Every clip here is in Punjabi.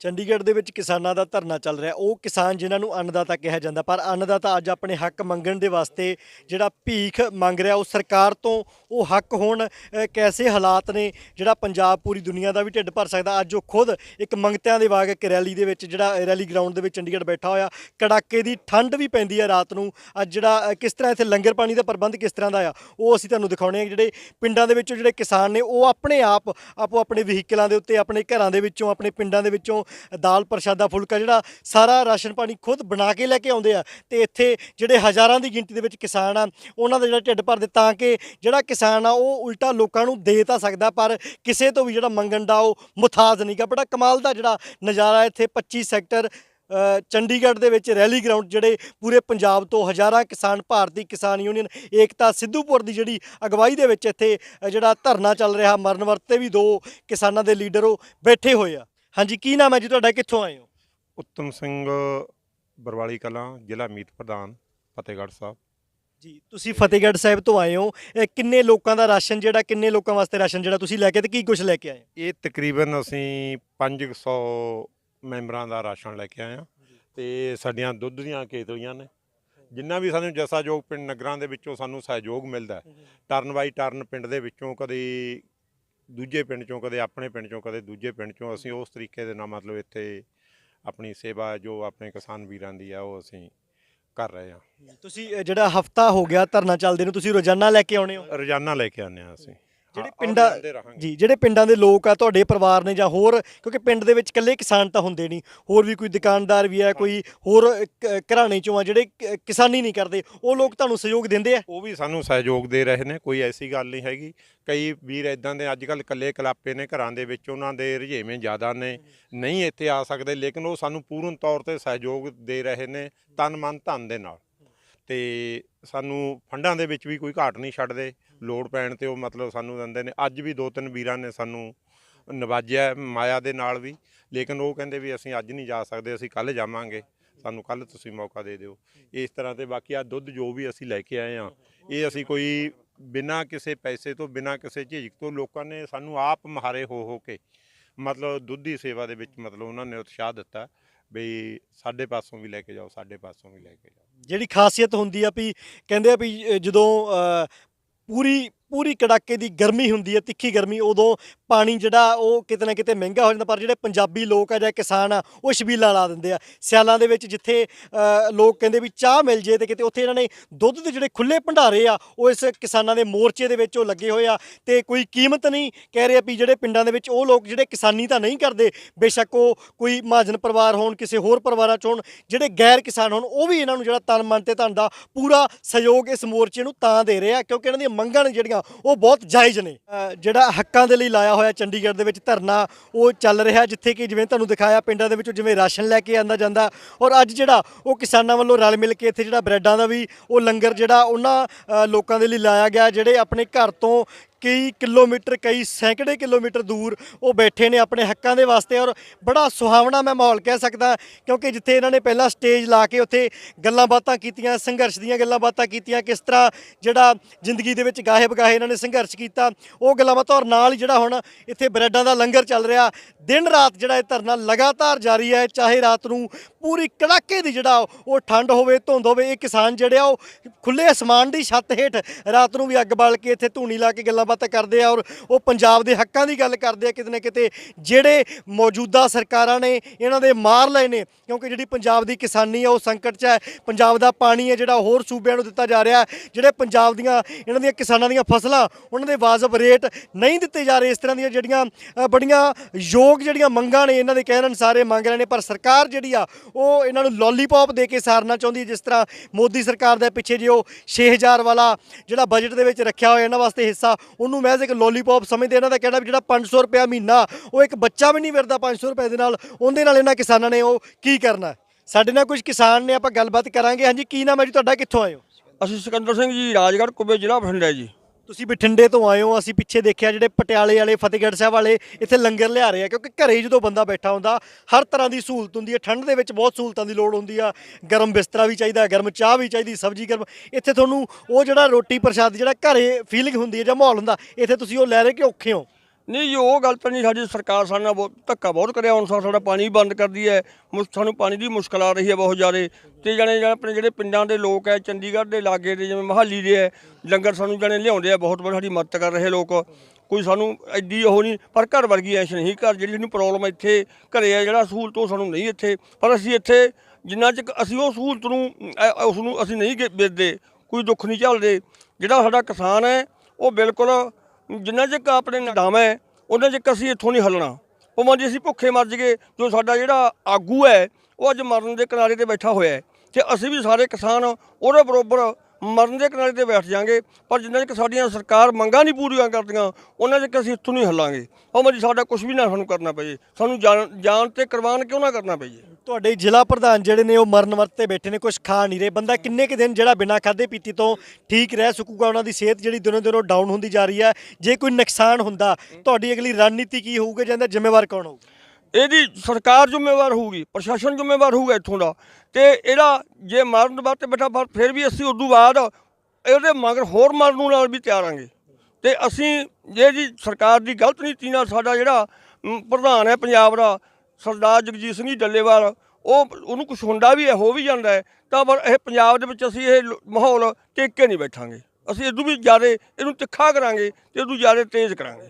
ਚੰਡੀਗੜ੍ਹ ਦੇ ਵਿੱਚ ਕਿਸਾਨਾਂ ਦਾ ਧਰਨਾ ਚੱਲ ਰਿਹਾ। ਉਹ ਕਿਸਾਨ ਜਿਨ੍ਹਾਂ ਨੂੰ ਅੰਨਦਾਤਾ ਕਿਹਾ ਜਾਂਦਾ, ਪਰ ਅੰਨਦਾਤਾ ਅੱਜ ਆਪਣੇ ਹੱਕ ਮੰਗਣ ਦੇ ਵਾਸਤੇ ਜਿਹੜਾ ਭੀਖ ਮੰਗ ਰਿਹਾ, ਉਹ ਸਰਕਾਰ ਤੋਂ ਉਹ ਹੱਕ ਹੋਣ ਕੈਸੇ ਹਾਲਾਤ ਨੇ, ਜਿਹੜਾ ਪੰਜਾਬ ਪੂਰੀ ਦੁਨੀਆ ਦਾ ਵੀ ਢਿੱਡ ਭਰ ਸਕਦਾ। ਅੱਜ ਉਹ ਖੁਦ ਇੱਕ ਮੰਗਤਿਆਂ ਦੇ ਵਾਗ ਇੱਕ ਰੈਲੀ ਦੇ ਵਿੱਚ ਜਿਹੜਾ ਰੈਲੀ ਗਰਾਊਂਡ ਦੇ ਵਿੱਚ ਚੰਡੀਗੜ੍ਹ ਬੈਠਾ ਹੋਇਆ। ਕੜਾਕੇ ਦੀ ਠੰਡ ਵੀ ਪੈਂਦੀ ਹੈ ਰਾਤ ਨੂੰ। ਅੱਜ ਜਿਹੜਾ ਕਿਸ ਤਰ੍ਹਾਂ ਇੱਥੇ ਲੰਗਰ ਪਾਣੀ ਦਾ ਪ੍ਰਬੰਧ ਕਿਸ ਤਰ੍ਹਾਂ ਦਾ ਆ, ਉਹ ਅਸੀਂ ਤੁਹਾਨੂੰ ਦਿਖਾਉਣੇ ਆ। ਜਿਹੜੇ ਪਿੰਡਾਂ ਦੇ ਵਿੱਚੋਂ ਜਿਹੜੇ ਕਿਸਾਨ ਨੇ, ਉਹ ਆਪਣੇ ਆਪ ਆਪੋ ਆਪਣੇ ਵਹੀਕਲਾਂ ਦੇ ਉੱਤੇ, ਆਪਣੇ ਘਰਾਂ ਦੇ ਵਿੱਚੋਂ, ਆਪਣੇ ਪਿੰਡਾਂ ਦੇ ਵਿੱਚੋਂ ਦਾਲ ਪ੍ਰਸ਼ਾਦਾ ਫੁਲਕਾ ਜਿਹੜਾ ਸਾਰਾ ਰਾਸ਼ਨ ਪਾਣੀ ਖੁਦ ਬਣਾ ਕੇ ਲੈ ਕੇ ਆਉਂਦੇ ਆ ਤੇ ਇੱਥੇ ਜਿਹੜੇ ਹਜ਼ਾਰਾਂ ਦੀ ਗਿਣਤੀ ਦੇ ਵਿੱਚ ਕਿਸਾਨ ਆ, ਉਹਨਾਂ ਦਾ ਜਿਹੜਾ ਢਿੱਡ ਭਰਦੇ ਤਾਂ ਕਿ ਜਿਹੜਾ ਕਿਸਾਨ ਆ, ਉਹ ਉਲਟਾ ਲੋਕਾਂ ਨੂੰ ਦੇ ਤਾਂ ਸਕਦਾ, ਪਰ ਕਿਸੇ ਤੋਂ ਵੀ ਜਿਹੜਾ ਮੰਗਣ ਦਾ ਉਹ ਮੁਥਾਜ ਨਹੀਂਗਾ ਬੜਾ ਕਮਾਲ ਦਾ ਜਿਹੜਾ ਨਜ਼ਾਰਾ ਇੱਥੇ 25 ਸੈਕਟਰ ਚੰਡੀਗੜ੍ਹ ਦੇ ਵਿੱਚ ਰੈਲੀ ਗਰਾਊਂਡ ਜਿਹੜੇ ਪੂਰੇ ਪੰਜਾਬ ਤੋਂ ਹਜ਼ਾਰਾਂ ਕਿਸਾਨ ਭਾਰਤੀ ਕਿਸਾਨ ਯੂਨੀਅਨ, ਏਕਤਾ ਸਿੱਧੂਪੁਰ ਦੀ ਜਿਹੜੀ ਅਗਵਾਈ ਦੇ ਵਿੱਚ ਇੱਥੇ ਜਿਹੜਾ ਧਰਨਾ ਚੱਲ ਰਿਹਾ, ਮਰਨ ਵਰਤੇ ਵੀ ਦੋ ਕਿਸਾਨਾਂ ਦੇ ਲੀਡਰ ਉਹ ਬੈਠੇ ਹੋਏ ਆ। ਹਾਂਜੀ ਕੀ ਨਾਮ ਹੈ ਜੀ ਤੁਹਾਡਾ? ਕਿੱਥੋਂ ਆਏ ਹੋ? ਉੱਤਮ ਸਿੰਘ ਬਰਵਾਲੀ ਕਲਾਂ ਜ਼ਿਲ੍ਹਾ ਮੀਤ ਪ੍ਰਧਾਨ ਫਤਿਹਗੜ੍ਹ ਸਾਹਿਬ। ਜੀ ਤੁਸੀਂ ਫਤਿਹਗੜ੍ਹ ਸਾਹਿਬ ਤੋਂ ਆਏ ਹੋ। ਇਹ ਕਿੰਨੇ ਲੋਕਾਂ ਦਾ ਰਾਸ਼ਨ ਜਿਹੜਾ ਕਿੰਨੇ ਲੋਕਾਂ ਵਾਸਤੇ ਰਾਸ਼ਨ ਜਿਹੜਾ ਤੁਸੀਂ ਲੈ ਕੇ ਤੇ ਕੀ ਕੁਝ ਲੈ ਕੇ ਆਏ ਹੋ? ਇਹ ਤਕਰੀਬਨ ਅਸੀਂ 500 ਮੈਂਬਰਾਂ ਦਾ ਰਾਸ਼ਨ ਲੈ ਕੇ ਆਏ ਹਾਂ ਤੇ ਸਾਡੀਆਂ ਦੁੱਧ ਦੀਆਂ ਕੇਤਲੀਆਂ ਨੇ। ਜਿੰਨਾ ਵੀ ਸਾਨੂੰ ਜਸਾਯੋਗ ਪਿੰਡ ਨਗਰਾਂ ਦੇ ਵਿੱਚੋਂ ਸਾਨੂੰ ਸਹਿਯੋਗ ਮਿਲਦਾ ਹੈ, ਟਰਨ ਬਾਈ ਟਰਨ ਪਿੰਡ ਦੇ ਵਿੱਚੋਂ ਕਦੇ ਦੂਜੇ ਪਿੰਡ ਚੋਂ ਕਦੇ ਆਪਣੇ ਪਿੰਡ ਚੋਂ ਕਦੇ ਦੂਜੇ ਪਿੰਡ ਚੋਂ ਅਸੀਂ ਉਸ ਤਰੀਕੇ ਦੇ ਨਾਲ ਮਤਲਬ ਇੱਥੇ ਆਪਣੀ ਸੇਵਾ ਜੋ ਆਪਣੇ ਕਿਸਾਨ ਵੀਰਾਂ ਦੀ ਆ ਉਹ ਅਸੀਂ ਕਰ ਰਹੇ ਹਾਂ। ਤੁਸੀਂ ਜਿਹੜਾ ਹਫਤਾ ਹੋ ਗਿਆ ਧਰਨਾ ਚੱਲਦੇ ਨੂੰ ਤੁਸੀਂ ਰੋਜ਼ਾਨਾ ਲੈ ਕੇ ਆਉਣੇ ਹੋ? ਰੋਜ਼ਾਨਾ ਲੈ ਕੇ ਆਉਂਦੇ ਹਾਂ ਅਸੀਂ। ਜਿਹੜੇ ਪਿੰਡਾਂ- ਰਹਾਂਗੇ। ਜੀ ਜਿਹੜੇ ਪਿੰਡਾਂ ਦੇ ਲੋਕ ਆ ਤੁਹਾਡੇ ਪਰਿਵਾਰ ਨੇ ਜਾਂ ਹੋਰ ਕਿਉਂਕਿ ਪਿੰਡ ਦੇ ਵਿੱਚ ਇਕੱਲੇ ਕਿਸਾਨ ਤਾਂ ਹੁੰਦੇ ਨਹੀਂ। ਹੋਰ ਵੀ ਕੋਈ ਦੁਕਾਨਦਾਰ ਵੀ ਹੈ। ਕੋਈ ਹੋਰ ਘਰਾਣੇ ਚੋਂ ਆ ਜਿਹੜੇ ਕਿਸਾਨੀ ਨਹੀਂ ਕਰਦੇ ਉਹ ਲੋਕ ਤੁਹਾਨੂੰ ਸਹਿਯੋਗ ਦਿੰਦੇ ਆ? ਉਹ ਵੀ ਸਾਨੂੰ ਸਹਿਯੋਗ ਦੇ ਰਹੇ ਨੇ ਕੋਈ ਐਸੀ ਗੱਲ ਨਹੀਂ ਹੈਗੀ। ਕਈ ਵੀਰ ਇਦਾਂ ਦੇ ਅੱਜ ਕੱਲ ਇਕੱਲੇ ਕਲਾਪੇ ਨੇ ਘਰਾਂ ਦੇ ਵਿੱਚ ਉਹਨਾਂ ਦੇ ਰੁਝੇਵੇਂ ਜ਼ਿਆਦਾ ਨੇ ਨਹੀਂ ਇੱਥੇ ਆ ਸਕਦੇ ਲੇਕਿਨ ਉਹ ਸਾਨੂੰ ਪੂਰਨ ਤੌਰ ਤੇ ਸਹਿਯੋਗ ਦੇ ਰਹੇ ਨੇ ਤਨ ਮਨ ਧਨ ਦੇ ਨਾਲ। ਤੇ ਸਾਨੂੰ ਫੰਡਾਂ ਦੇ ਵਿੱਚ ਵੀ ਕੋਈ ਘਾਟ ਨਹੀਂ ਛੱਡਦੇ। ਲੋੜ ਪੈਣ ਤੇ ਉਹ ਮਤਲਬ ਸਾਨੂੰ ਦਿੰਦੇ ਨੇ। ਅੱਜ ਵੀ ਦੋ ਤਿੰਨ ਵੀਰਾਂ ਨੇ ਸਾਨੂੰ ਨਵਾਜਿਆ ਮਾਇਆ ਦੇ ਨਾਲ ਵੀ। ਲੇਕਿਨ ਉਹ ਕਹਿੰਦੇ ਵੀ ਅਸੀਂ ਅੱਜ ਨਹੀਂ ਜਾ ਸਕਦੇ, ਅਸੀਂ ਕੱਲ ਜਾਵਾਂਗੇ। ਸਾਨੂੰ ਕੱਲ ਤੁਸੀਂ ਮੌਕਾ ਦੇ ਦਿਓ। ਇਸ ਤਰ੍ਹਾਂ ਤੇ ਬਾਕੀ ਆ ਦੁੱਧ ਜੋ ਵੀ ਅਸੀਂ ਲੈ ਕੇ ਆਏ ਆ ਇਹ ਅਸੀਂ ਕੋਈ ਬਿਨਾਂ ਕਿਸੇ ਪੈਸੇ ਤੋਂ, ਬਿਨਾਂ ਕਿਸੇ ਝਿਜਕ ਤੋਂ ਲੋਕਾਂ ਨੇ ਸਾਨੂੰ ਆਪ ਮਹਾਰੇ ਹੋ ਹੋ ਕੇ ਮਤਲਬ ਦੁੱਧ ਦੀ ਸੇਵਾ ਦੇ ਵਿੱਚ ਮਤਲਬ ਉਹਨਾਂ ਨੇ ਉਤਸ਼ਾਹ ਦਿੱਤਾ ਵੀ ਸਾਡੇ ਪਾਸੋਂ ਵੀ ਲੈ ਕੇ ਜਾਓ, ਸਾਡੇ ਪਾਸੋਂ ਵੀ ਲੈ ਕੇ ਜਾਓ। ਜਿਹੜੀ ਖਾਸੀਅਤ ਹੁੰਦੀ ਆ ਵੀ ਕਹਿੰਦੇ ਆ ਵੀ ਜਦੋਂ ਪੂਰੀ ਪੂਰੀ ਕੜਾਕੇ ਦੀ ਗਰਮੀ ਹੁੰਦੀ ਹੈ ਤਿੱਖੀ ਗਰਮੀ ਉਦੋਂ ਪਾਣੀ ਜਿਹੜਾ ਉਹ ਕਿਤੇ ਨਾ ਕਿਤੇ ਮਹਿੰਗਾ ਹੋ ਜਾਂਦਾ, ਪਰ ਜਿਹੜੇ ਪੰਜਾਬੀ ਲੋਕ ਆ ਜਾਂ ਕਿਸਾਨ ਆ, ਉਹ ਛਬੀਲਾਂ ਲਾ ਦਿੰਦੇ ਆ। ਸਿਆਲਾਂ ਦੇ ਵਿੱਚ ਜਿੱਥੇ ਲੋਕ ਕਹਿੰਦੇ ਵੀ ਚਾਹ ਮਿਲ ਜੇ ਤੇ ਕਿਤੇ ਉੱਥੇ ਇਹਨਾਂ ਨੇ ਦੁੱਧ ਦੇ ਜਿਹੜੇ ਖੁੱਲੇ ਭੰਡਾਰੇ ਆ, ਉਹ ਇਸ ਕਿਸਾਨਾਂ ਦੇ ਮੋਰਚੇ ਦੇ ਵਿੱਚ ਉਹ ਲੱਗੇ ਹੋਏ ਆ ਤੇ ਕੋਈ ਕੀਮਤ ਨਹੀਂ ਕਹਿ ਰਹੇ ਵੀ ਜਿਹੜੇ ਪਿੰਡਾਂ ਦੇ ਵਿੱਚ ਉਹ ਲੋਕ ਜਿਹੜੇ ਕਿਸਾਨੀ ਤਾਂ ਨਹੀਂ ਕਰਦੇ, ਬੇਸ਼ੱਕ ਉਹ ਕੋਈ ਮਹਾਜਨ ਪਰਿਵਾਰ ਹੋਣ, ਕਿਸੇ ਹੋਰ ਪਰਿਵਾਰਾਂ ਚ ਹੋਣ, ਜਿਹੜੇ ਗੈਰ ਕਿਸਾਨ ਹੋਣ, ਉਹ ਵੀ ਇਹਨਾਂ ਨੂੰ ਜਿਹੜਾ ਤਨ ਮਨ ਤੇ ਧਨ ਦਾ ਪੂਰਾ ਸਹਿਯੋਗ ਇਸ ਮੋਰਚੇ ਨੂੰ ਤਾਂ ਦੇ ਰਹੇ ਆ, ਕਿਉਂਕਿ ਇਹਨਾਂ ਦੀਆਂ ਮੰਗਾਂ ਨੇ ਜਿਹੜੀਆਂ, ਉਹ ਬਹੁਤ ਜਾਇਜ਼ ਨੇ। ਜਿਹੜਾ ਹੱਕਾਂ ਦੇ ਲਈ ਲਾਇਆ ਹੋਇਆ ਚੰਡੀਗੜ੍ਹ ਦੇ ਵਿੱਚ ਧਰਨਾ ਉਹ ਚੱਲ ਰਿਹਾ ਜਿੱਥੇ ਕਿ ਜਿਵੇਂ ਤੁਹਾਨੂੰ ਦਿਖਾਇਆ ਪਿੰਡਾਂ ਦੇ ਵਿੱਚੋਂ ਜਿਵੇਂ ਰਾਸ਼ਨ ਲੈ ਕੇ ਆਂਦਾ ਜਾਂਦਾ ਔਰ ਅੱਜ ਜਿਹੜਾ ਉਹ ਕਿਸਾਨਾਂ ਵੱਲੋਂ ਰਲ ਮਿਲ ਕੇ ਇੱਥੇ ਜਿਹੜਾ ਬ੍ਰੈਡਾਂ ਦਾ ਵੀ ਉਹ ਲੰਗਰ ਜਿਹੜਾ ਉਹਨਾਂ ਲੋਕਾਂ ਦੇ ਲਈ ਲਾਇਆ ਗਿਆ ਜਿਹੜੇ ਆਪਣੇ ਘਰ ਤੋਂ ਕਈ ਕਿਲੋਮੀਟਰ, ਕਈ ਸੈਂਕੜੇ ਕਿਲੋਮੀਟਰ ਦੂਰ ਉਹ ਬੈਠੇ ਨੇ ਆਪਣੇ ਹੱਕਾਂ ਦੇ ਵਾਸਤੇ ਔਰ ਬੜਾ ਸੁਹਾਵਣਾ ਮੈਂ ਮਾਹੌਲ ਕਹਿ ਸਕਦਾ ਕਿਉਂਕਿ ਜਿੱਥੇ ਇਹਨਾਂ ਨੇ ਪਹਿਲਾਂ ਸਟੇਜ ਲਾ ਕੇ ਉੱਥੇ ਗੱਲਾਂ ਬਾਤਾਂ ਕੀਤੀਆਂ, ਸੰਘਰਸ਼ ਦੀਆਂ ਗੱਲਾਂ ਬਾਤਾਂ ਕੀਤੀਆਂ, ਕਿਸ ਤਰ੍ਹਾਂ ਜਿਹੜਾ ਜ਼ਿੰਦਗੀ ਦੇ ਵਿੱਚ ਗਾਹੇ ਬਗਾਹੇ ਇਹਨਾਂ ਨੇ ਸੰਘਰਸ਼ ਕੀਤਾ, ਉਹ ਗੱਲਾਂ ਬਾਤਾਂ ਔਰ ਨਾਲ ਹੀ ਜਿਹੜਾ ਹੁਣ ਇੱਥੇ ਬ੍ਰੈਡਾਂ ਦਾ ਲੰਗਰ ਚੱਲ ਰਿਹਾ, ਦਿਨ ਰਾਤ ਜਿਹੜਾ ਇਹ ਧਰਨਾ ਲਗਾਤਾਰ ਜਾਰੀ ਹੈ, ਚਾਹੇ ਰਾਤ ਨੂੰ ਪੂਰੀ ਕੜਾਕੇ ਦੀ ਜਿਹੜਾ ਉਹ ਠੰਡ ਹੋਵੇ, ਧੁੰਦ ਹੋਵੇ, ਇਹ ਕਿਸਾਨ ਜਿਹੜੇ ਆ ਉਹ ਖੁੱਲੇ ਅਸਮਾਨ ਦੀ ਛੱਤ ਹੇਠ ਰਾਤ ਨੂੰ ਵੀ ਅੱਗ ਬਾਲ ਕੇ ਇੱਥੇ ਧੂਣੀ ਲਾ ਕੇ ਗੱਲਾਂ ਬਾਤਾਂ ਕਰਦੇ ਆ ਔਰ ਉਹ ਪੰਜਾਬ ਦੇ ਹੱਕਾਂ ਦੀ ਗੱਲ ਕਰਦੇ ਆ ਕਿਤੇ ਨਾ ਕਿਤੇ, ਜਿਹੜੇ ਮੌਜੂਦਾ ਸਰਕਾਰਾਂ ਨੇ ਇਹਨਾਂ ਦੇ ਮਾਰ ਲਏ ਨੇ, ਕਿਉਂਕਿ ਜਿਹੜੀ ਪੰਜਾਬ ਦੀ ਕਿਸਾਨੀ ਆ ਉਹ ਸੰਕਟ 'ਚ ਹੈ, ਪੰਜਾਬ ਦਾ ਪਾਣੀ ਹੈ ਜਿਹੜਾ ਹੋਰ ਸੂਬਿਆਂ ਨੂੰ ਦਿੱਤਾ ਜਾ ਰਿਹਾ ਜਿਹੜੇ ਪੰਜਾਬ ਦੀਆਂ ਇਹਨਾਂ ਦੀਆਂ ਕਿਸਾਨਾਂ ਦੀਆਂ ਫਸਲਾਂ, ਉਹਨਾਂ ਦੇ ਵਾਜਬ ਰੇਟ ਨਹੀਂ ਦਿੱਤੇ ਜਾ ਰਹੇ, ਇਸ ਤਰ੍ਹਾਂ ਦੀਆਂ ਜਿਹੜੀਆਂ ਬੜੀਆਂ ਯੋਗ ਜਿਹੜੀਆਂ ਮੰਗਾਂ ਨੇ ਇਹਨਾਂ ਦੇ ਕਹਿਣ ਅਨੁਸਾਰ ਇਹ ਮੰਗ ਰਹੇ ਨੇ, ਪਰ ਸਰਕਾਰ ਜਿਹੜੀ ਆ, ਉਹ ਇਹਨਾਂ ਨੂੰ ਲੋਲੀਪੌਪ ਦੇ ਕੇ ਸਾਰਨਾ ਚਾਹੁੰਦੀ ਹੈ, ਜਿਸ ਤਰ੍ਹਾਂ ਮੋਦੀ ਸਰਕਾਰ ਦੇ ਪਿੱਛੇ ਜੇ ਉਹ 6000 ਵਾਲਾ ਜਿਹੜਾ ਬਜਟ ਦੇ ਵਿੱਚ ਰੱਖਿਆ ਹੋਇਆ, ਇਹਨਾਂ ਵਾਸਤੇ ਹਿੱਸਾ ਉਹਨੂੰ ਮਹਿਜ਼ ਇੱਕ ਲੋਲੀਪੌਪ ਸਮਝਦੇ ਇਹਨਾਂ ਦਾ ਕਹਿਣਾ ਵੀ ਜਿਹੜਾ 500 ਰੁਪਿਆ ਮਹੀਨਾ, ਉਹ ਇੱਕ ਬੱਚਾ ਵੀ ਨਹੀਂ ਵਿਰਦਾ 500 ਰੁਪਏ ਦੇ ਨਾਲ। ਉਹਦੇ ਨਾਲ ਇਹਨਾਂ ਕਿਸਾਨਾਂ ਨੇ ਉਹ ਕੀ ਕਰਨਾ ਸਾਡੇ ਨਾਲ ਕੁਝ ਕਿਸਾਨ ਨੇ, ਆਪਾਂ ਗੱਲਬਾਤ ਕਰਾਂਗੇ। ਹਾਂਜੀ, ਕੀ ਨਾਮ ਹੈ ਜੀ? ਤੁਹਾਡਾ ਕਿੱਥੋਂ ਆਏ ਹੋ? ਅਸੀਂ ਸਿਕੰਦਰ ਸਿੰਘ ਜੀ, ਰਾਜਗੜ੍ਹ, ਕੁਬੇ ਜ਼ਿਲ੍ਹਾ ਬਠਿੰਡਾ ਜੀ। ਤੁਸੀਂ ਬਠਿੰਡੇ ਤੋਂ ਆਏ ਹੋ, ਅਸੀਂ ਪਿੱਛੇ ਦੇਖਿਆ ਜਿਹੜੇ ਪਟਿਆਲੇ ਵਾਲੇ, ਫਤਿਹਗੜ੍ਹ ਸਾਹਿਬ ਵਾਲੇ ਇੱਥੇ ਲੰਗਰ ਲਿਆ ਰਹੇ ਆ, ਕਿਉਂਕਿ ਘਰੇ ਹੀ ਜਦੋਂ ਬੰਦਾ ਬੈਠਾ ਹੁੰਦਾ, ਹਰ ਤਰ੍ਹਾਂ ਦੀ ਸਹੂਲਤ ਹੁੰਦੀ ਹੈ, ਠੰਡ ਦੇ ਵਿੱਚ ਬਹੁਤ ਸਹੂਲਤਾਂ ਦੀ ਲੋੜ ਹੁੰਦੀ ਆ, ਗਰਮ ਬਿਸਤਰਾ ਵੀ ਚਾਹੀਦਾ, ਗਰਮ ਚਾਹ ਵੀ ਚਾਹੀਦੀ, ਸਬਜ਼ੀ ਗਰਮ, ਇੱਥੇ ਤੁਹਾਨੂੰ ਉਹ ਜਿਹੜਾ ਰੋਟੀ ਪ੍ਰਸ਼ਾਦ ਜਿਹੜਾ ਘਰੇ ਫੀਲਿੰਗ ਹੁੰਦੀ ਹੈ ਜਾਂ ਮਾਹੌਲ ਹੁੰਦਾ, ਇੱਥੇ ਤੁਸੀਂ ਉਹ ਲੈ ਰਹੇ ਕਿ ਔਖੇ ਹੋ? ਨਹੀਂ ਜੀ ਉਹ ਗੱਲ ਤਾਂ ਨਹੀਂ ਸਾਡੀ ਸਰਕਾਰ ਸਾਡੇ ਨਾਲ ਬਹੁਤ ਧੱਕਾ ਬਹੁਤ ਕਰਿਆ। ਹੁਣ ਸਾਡਾ ਪਾਣੀ ਬੰਦ ਕਰਦੀ ਹੈ ਮੁਸ- ਸਾਨੂੰ ਪਾਣੀ ਦੀ ਮੁਸ਼ਕਲ ਆ ਰਹੀ ਹੈ ਬਹੁਤ ਜ਼ਿਆਦਾ। ਤੇ ਜਾਣੇ ਜਾਣੇ ਆਪਣੇ ਜਿਹੜੇ ਪਿੰਡਾਂ ਦੇ ਲੋਕ ਹੈ ਚੰਡੀਗੜ੍ਹ ਦੇ ਲਾਗੇ ਦੇ ਜਿਵੇਂ ਮਹਾਲੀ ਦੇ ਹੈ ਲੰਗਰ ਸਾਨੂੰ ਜਾਣੇ ਲਿਆਉਂਦੇ ਆ ਬਹੁਤ ਬਹੁਤ ਸਾਡੀ ਮਦਦ ਕਰ ਰਹੇ ਲੋਕ। ਕੋਈ ਸਾਨੂੰ ਐਡੀ ਉਹ ਨਹੀਂ ਪਰ ਘਰ ਵਰਗੀ ਐਸ਼ ਨਹੀਂ। ਘਰ ਜਿਹੜੀ ਸਾਨੂੰ ਪ੍ਰੋਬਲਮ ਇੱਥੇ ਘਰੇ ਹੈ ਜਿਹੜਾ ਸਹੂਲਤ ਉਹ ਸਾਨੂੰ ਨਹੀਂ ਇੱਥੇ। ਪਰ ਅਸੀਂ ਇੱਥੇ ਜਿੰਨਾ ਚਿਰ ਅਸੀਂ ਉਹ ਸਹੂਲਤ ਨੂੰ ਅ, ਉਸ ਨੂੰ ਅਸੀਂ ਨਹੀਂ ਗੇ- ਵੇਚਦੇ ਕੋਈ ਦੁੱਖ ਨਹੀਂ ਝੱਲਦੇ। ਜਿਹੜਾ ਸਾਡਾ ਕਿਸਾਨ ਹੈ ਉਹ ਬਿਲਕੁਲ ਜਿੰਨਾ ਚਿਰ ਆਪਣੇ ਨਾਮ ਹੈ, ਉਹਨਾਂ ਚਿਰ ਅਸੀਂ ਇੱਥੋਂ ਨਹੀਂ ਹੱਲਣਾ। ਭਾਵੇਂ ਜੇ, ਅਸੀਂ ਭੁੱਖੇ ਮਰ ਜਗੇ ਜੋ ਸਾਡਾ ਜਿਹੜਾ ਆਗੂ ਹੈ, ਉਹ ਅੱਜ ਮਰਨ ਦੇ ਕਿਨਾਰੇ ਤੇ ਬੈਠਾ ਹੋਇਆ ਹੈ। ਤੇ ਅਸੀਂ ਵੀ ਸਾਰੇ ਕਿਸਾਨ ਉਹਦੇ ਬਰੋਬਰ ਮਰਨ ਦੇ ਕਿਨਾਰੇ ਤੇ ਬੈਠ ਜਾਾਂਗੇ ਪਰ ਜਿੰਨਾ ਚਿਰ ਸਾਡੀਆਂ ਸਰਕਾਰ ਮੰਗਾਂ ਨਹੀਂ ਪੂਰੀਆਂ ਕਰਦੀਆਂ, ਉਹਨਾਂ ਚਿਰ ਅਸੀਂ ਇੱਥੋਂ ਨਹੀਂ ਹੱਲਾਂਗੇ। ਭਾਵੇਂ ਜੀ, ਸਾਡਾ ਕੁਝ ਵੀ ਨਾ ਸਾਨੂੰ ਕਰਨਾ ਪਏ। ਸਾਨੂੰ ਜਾਨ ਜਾਨ ਤੇ ਕੁਰਬਾਨ ਕਿਉਂ ਨਾ ਕਰਨਾ ਪਏ ਤੁਹਾਡੇ ਜ਼ਿਲ੍ਹਾ ਪ੍ਰਧਾਨ ਜਿਹੜੇ ਨੇ ਉਹ ਮਰਨ ਵਰਤ ਬੈਠੇ ਨੇ ਕੁਝ ਖਾ ਨਹੀਂ ਰਹੇ। ਬੰਦਾ ਕਿੰਨੇ ਕੁ ਦਿਨ ਜਿਹੜਾ ਬਿਨਾਂ ਖਾਦੇ ਪੀਤੀ ਤੋਂ ਠੀਕ ਰਹਿ ਸਕੂਗਾ? ਉਹਨਾਂ ਦੀ ਸਿਹਤ ਜਿਹੜੀ ਦਿਨੋਂ ਦਿਨੋਂ ਡਾਊਨ ਹੁੰਦੀ ਜਾ ਰਹੀ ਹੈ। ਜੇ ਕੋਈ ਨੁਕਸਾਨ ਹੁੰਦਾ, ਤੁਹਾਡੀ ਅਗਲੀ ਰਣਨੀਤੀ ਕੀ ਹੋਊਗੀ ਜਾਂ ਇਹਦਾ ਜ਼ਿੰਮੇਵਾਰ ਕੌਣ ਹੋਊਗਾ? ਇਹਦੀ ਸਰਕਾਰ ਜ਼ਿੰਮੇਵਾਰ ਹੋਊਗੀ, ਪ੍ਰਸ਼ਾਸਨ ਜ਼ਿੰਮੇਵਾਰ ਹੋਊਗਾ ਇੱਥੋਂ ਦਾ। ਤੇ ਇਹਦਾ ਜੇ ਮਾਰਨ ਵਾਸਤੇ ਬੈਠਾ ਫਿਰ ਵੀ ਅਸੀਂ ਉਦੋਂ ਬਾਅਦ ਇਹਦੇ ਮਗਰ ਹੋਰ ਮਾਰਨ ਨੂੰ ਨਾਲ ਵੀ ਤਿਆਰ ਆਂਗੇ। ਤੇ ਅਸੀਂ, ਜੇ ਜੀ ਸਰਕਾਰ ਦੀ ਗਲਤ ਨੀਤੀ ਨਾਲ ਸਾਡਾ ਜਿਹੜਾ ਪ੍ਰਧਾਨ ਹੈ ਪੰਜਾਬ ਦਾ ਸਰਦਾਰ ਜਗਜੀਤ ਸਿੰਘ ਜੀ ਡੱਲੇਵਾਲ ਉਹ ਉਹਨੂੰ ਕੁਛ ਹੁੰਦਾ ਵੀ ਹੈ ਹੋ ਵੀ ਜਾਂਦਾ ਹੈ ਤਾਂ ਪਰ ਇਹ ਪੰਜਾਬ ਦੇ ਵਿੱਚ ਅਸੀਂ ਇਹ ਮਾਹੌਲ ਟਿਕ ਕੇ ਨਹੀਂ ਬੈਠਾਂਗੇ। ਅਸੀਂ ਇਦੋਂ ਵੀ ਜ਼ਿਆਦਾ ਇਹਨੂੰ ਤਿੱਖਾ ਕਰਾਂਗੇ ਤੇ ਇਦੋਂ ਜ਼ਿਆਦਾ ਤੇਜ਼ ਕਰਾਂਗੇ।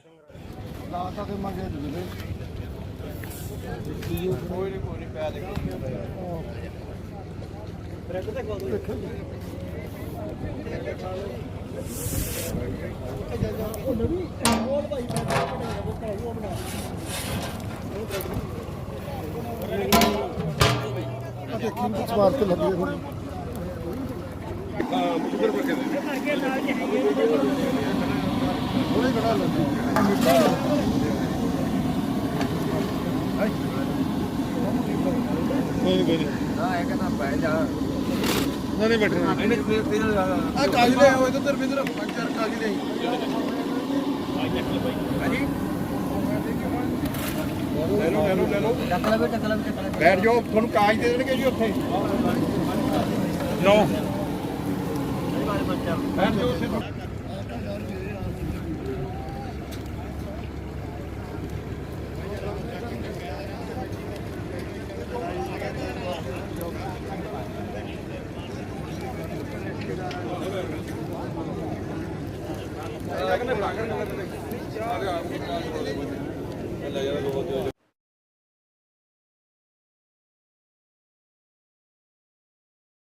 ਸਵਾਰ ਤੇ ਲੱਗੇ ਹੋਏ ਆ ਕਾਗਜ਼ ਲੈ ਆਓ ਇਧਰ ਵਿੰਦਰ ਪੰਚਰ ਕਾਗਜ਼ ਲੈ ਲੈ ਲਓ ਲੈ ਲਓ ਲੈ ਲਓ। ਟੱਕ ਲੈ ਟੱਕ ਲੈ ਬੈਠ ਜਾਓ, ਤੁਹਾਨੂੰ ਕਾਜ ਦੇ ਦੇਣਗੇ ਜੀ ਉੱਥੇ। ਲਓ। ਬੈਠ ਜਾਓ ਉੱਥੇ ਲੱਗਨੇ ਬਣਾ ਕੇ ਲੱਗਨੇ ਆ ਗਿਆ ಎಲ್ಲ ಹೇಳಬಹುದು